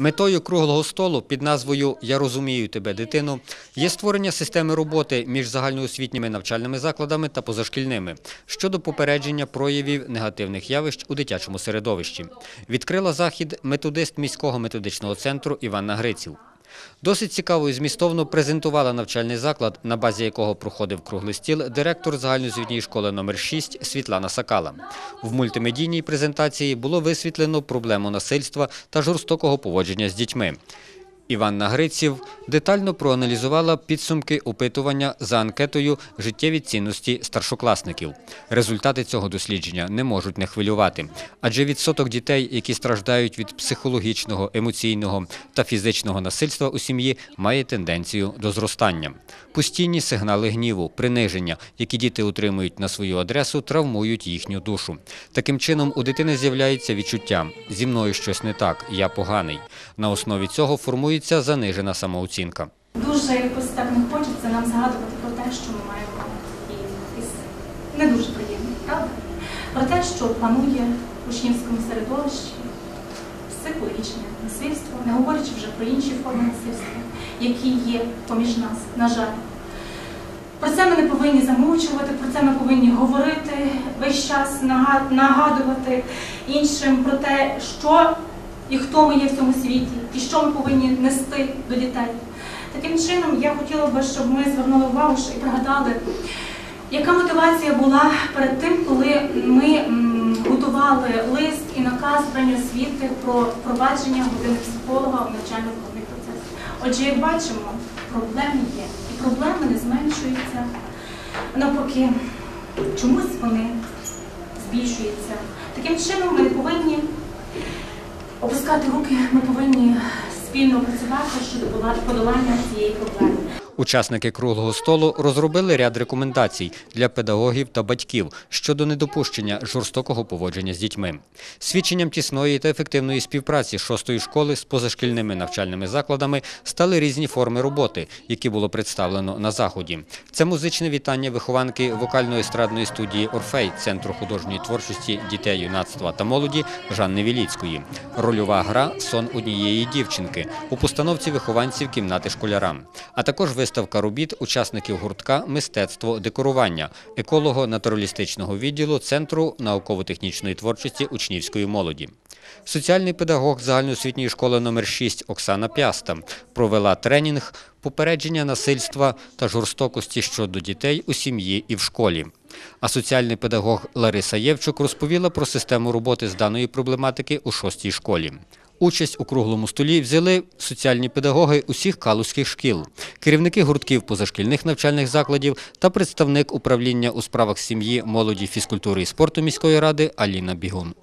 Метою круглого столу під назвою Я розумію тебе, дитину є створення системи роботи між загальноосвітніми навчальними закладами та позашкільними щодо попередження проявів негативних явищ у дитячому середовищі. Відкрила захід методист міського методичного центру Іванна Гриців. Досить цікаво і змістовно презентувала навчальний заклад, на базі якого проходив круглий стіл директор загальнозвітньої школи номер 6 Світлана Сакала. В мультимедійній презентації було висвітлено проблему насильства та жорстокого поводження з дітьми. Іванна Гриців детально проаналізувала підсумки опитування за анкетою життєві цінності старшокласників. Результати цього дослідження не можуть не хвилювати, адже відсоток дітей, які страждають від психологічного, емоційного та фізичного насильства у сім'ї, має тенденцію до зростання. Постійні сигнали гніву, приниження, які діти отримують на свою адресу, травмують їхню душу. Таким чином, у дитини з'являється відчуття зі мною щось не так, я поганий. На основі цього формується занижена самооцінка. Дуже якось так не хочеться нам згадувати про те, що ми маємо і якісь не дуже приємно, правда? Про те, що панує в учнівському середовищі психологічне насильство, не говорячи вже про інші форми насильства, які є поміж нас, на жаль. Про це ми не повинні замовчувати, про це ми повинні говорити весь час, нагадувати іншим про те, що і хто ми є в цьому світі, і що ми повинні нести до дітей. Таким чином, я хотіла би, щоб ми звернули увагу і пригадали, яка мотивація була перед тим, коли ми готували лист і наказ збрання освіти про впровадження години психолога в навчально-виховний процес. Отже, як бачимо, проблеми є, і проблеми не зменшуються. Навпаки, чомусь вони збільшуються. Таким чином, ми повинні опускати руки, ми повинні спільно працювати щодо подолання цієї проблеми. Учасники круглого столу розробили ряд рекомендацій для педагогів та батьків щодо недопущення жорстокого поводження з дітьми. Свідченням тісної та ефективної співпраці шостої школи з позашкільними навчальними закладами стали різні форми роботи, які було представлено на заході. Це музичне вітання вихованки вокально-естрадної студії Орфей Центру художньої творчості дітей, юнацтва та молоді Жанни Віліцької. Рольова гра Сон однієї дівчинки у постановці вихованців кімнати школярам, а також виставка робіт учасників гуртка Мистецтво декорування еколого-натуралістичного відділу Центру науково-технічної творчості учнівської молоді. Соціальний педагог загальноосвітньої школи номер 6 Оксана Пяста провела тренінг попередження насильства та жорстокості щодо дітей у сім'ї і в школі. А соціальний педагог Лариса Євчук розповіла про систему роботи з даної проблематики у шостій школі. Участь у круглому столі взяли соціальні педагоги усіх калузьких шкіл, керівники гуртків позашкільних навчальних закладів та представник управління у справах сім'ї, молоді, фізкультури і спорту міської ради Аліна Бігун.